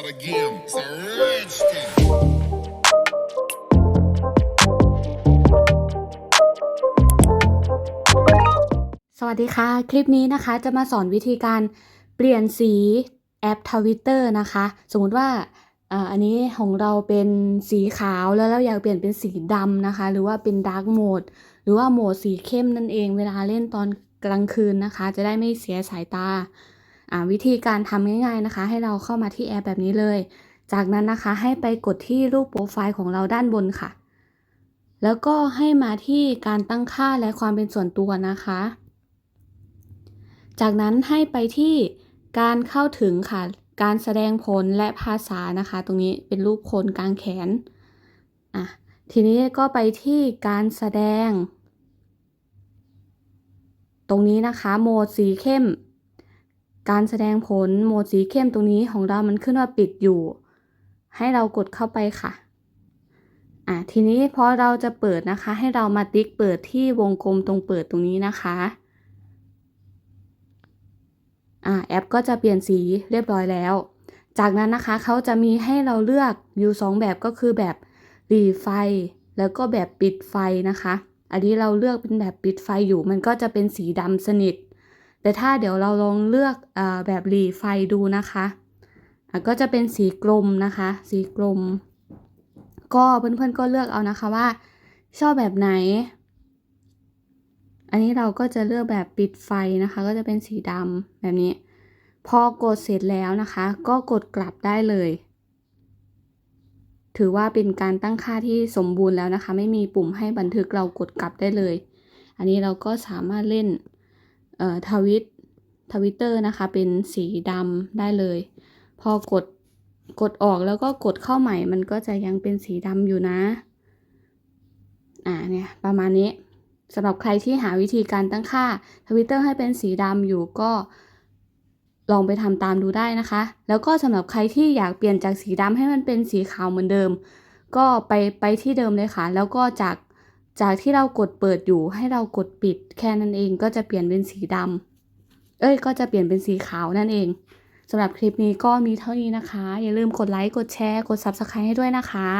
out again. It's a rich thing. สวัสดีค่ะ คลิปนี้นะคะจะมาสอนวิธีการเปลี่ยนสีแอปทวิตเตอร์นะคะ สมมุติว่าอันนี้ของเราเป็นสีขาวแล้วเราอยากเปลี่ยนเป็นสีดำนะคะ หรือว่าเป็นดาร์กโหมดหรือว่าโหมดสีเข้มนั่นเองเวลาเล่นตอนกลางคืนนะคะ จะได้ไม่เสียสายตา วิธีการทำง่ายๆนะคะ ให้เราเข้ามาที่แอปแบบนี้เลย จากนั้นนะคะให้ไปกดที่รูปโปรไฟล์ของเราด้านบนค่ะ แล้วก็ให้มาที่การตั้งค่าและความเป็นส่วนตัวนะคะ จากนั้นให้ไปที่การเข้าถึงค่ะ การแสดงผลและภาษานะคะ ตรงนี้เป็นรูปคนกลางแขนอะทีนี้ก็ไปที่การแสดง ตรงนี้นะคะ โหมดสีเข้ม การแสดงผลโหมดสีเข้มตรงนี้ของเรามันขึ้นว่าปิดอยู่ ให้เรากดเข้าไปค่ะอะทีนี้พอเราจะเปิดนะคะ ให้เรามาติ๊กเปิดที่วงกลมตรงเปิดตรงนี้นะคะอ่าแอปก็จะเปลี่ยนสีเรียบร้อยแล้ว จากนั้นนะคะเขาจะมีให้เราเลือกอยู่สองแบบก็คือแบบหลีไฟ แล้วก็แบบปิดไฟนะคะ อันนี้เราเลือกเป็นแบบปิดไฟอยู่ มันก็จะเป็นสีดำสนิท แต่ถ้าเดี๋ยวเราลองเลือกอแบบหลีไฟดูนะคะะก็จะเป็นสีกลมนะคะ สีกลม ก็เพื่อนๆก็เลือกเอานะคะว่า ชอบแบบไหน อันนี้เราก็จะเลือกแบบปิดไฟนะคะ ก็จะเป็นสีดำแบบนี้ พอกดเสร็จแล้วนะคะ ก็กดกลับได้เลย ถือว่าเป็นการตั้งค่าที่สมบูรณ์แล้วนะคะ ไม่มีปุ่มให้บันทึกเรากดกลับได้เลย อันนี้เราก็สามารถเล่น ทวิตทวิตเตอร์นะคะเป็นสีดำได้เลย พอกดกดออกแล้วก็กดเข้าใหม่มันก็จะยังเป็นสีดำอยู่นะ อ่าเนี่ยประมาณนี้สำหรับใครที่หาวิธีการตั้งค่าทวิตเตอร์ให้เป็นสีดำอยู่ก็ลองไปทำตามดูได้นะคะ แล้วก็สำหรับใครที่อยากเปลี่ยนจากสีดำให้มันเป็นสีขาวเหมือนเดิม ก็ไปไปที่เดิมเลยค่ะ แล้วก็จาก จากที่เรากดเปิดอยู่ให้เรากดปิด แค่นั้นเองก็จะเปลี่ยนเป็นสีดำเอ้ยก็จะเปลี่ยนเป็นสีขาวนั่นเองสำหรับคลิปนี้ก็มีเท่านี้นะคะ อย่าลืมกดไลค์ กดแชร์ กด Subscribe ให้ด้วยนะคะ